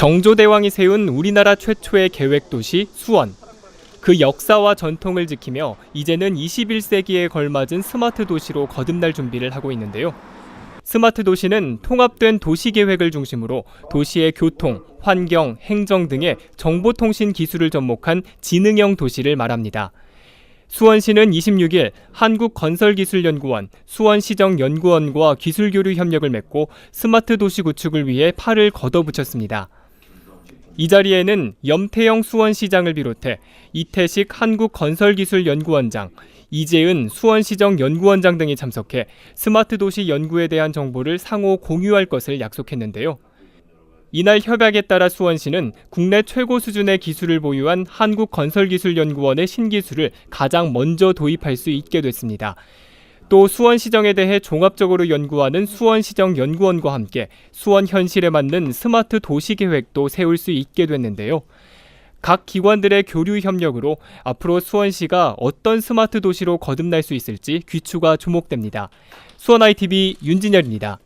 정조대왕이 세운 우리나라 최초의 계획 도시 수원. 그 역사와 전통을 지키며 이제는 21세기에 걸맞은 스마트 도시로 거듭날 준비를 하고 있는데요. 스마트 도시는 통합된 도시 계획을 중심으로 도시의 교통, 환경, 행정 등의 정보통신 기술을 접목한 지능형 도시를 말합니다. 수원시는 26일 한국건설기술연구원, 수원시정연구원과 기술교류 협력을 맺고 스마트 도시 구축을 위해 팔을 걷어붙였습니다. 이 자리에는 염태영 수원시장을 비롯해 이태식 한국건설기술연구원장, 이재은 수원시정연구원장 등이 참석해 스마트 도시 연구에 대한 정보를 상호 공유할 것을 약속했는데요. 이날 협약에 따라 수원시는 국내 최고 수준의 기술을 보유한 한국건설기술연구원의 신기술을 가장 먼저 도입할 수 있게 됐습니다. 또 수원시정에 대해 종합적으로 연구하는 수원시정연구원과 함께 수원 현실에 맞는 스마트 도시 계획도 세울 수 있게 됐는데요. 각 기관들의 교류 협력으로 앞으로 수원시가 어떤 스마트 도시로 거듭날 수 있을지 귀추가 주목됩니다. 수원 ITV 윤진열입니다.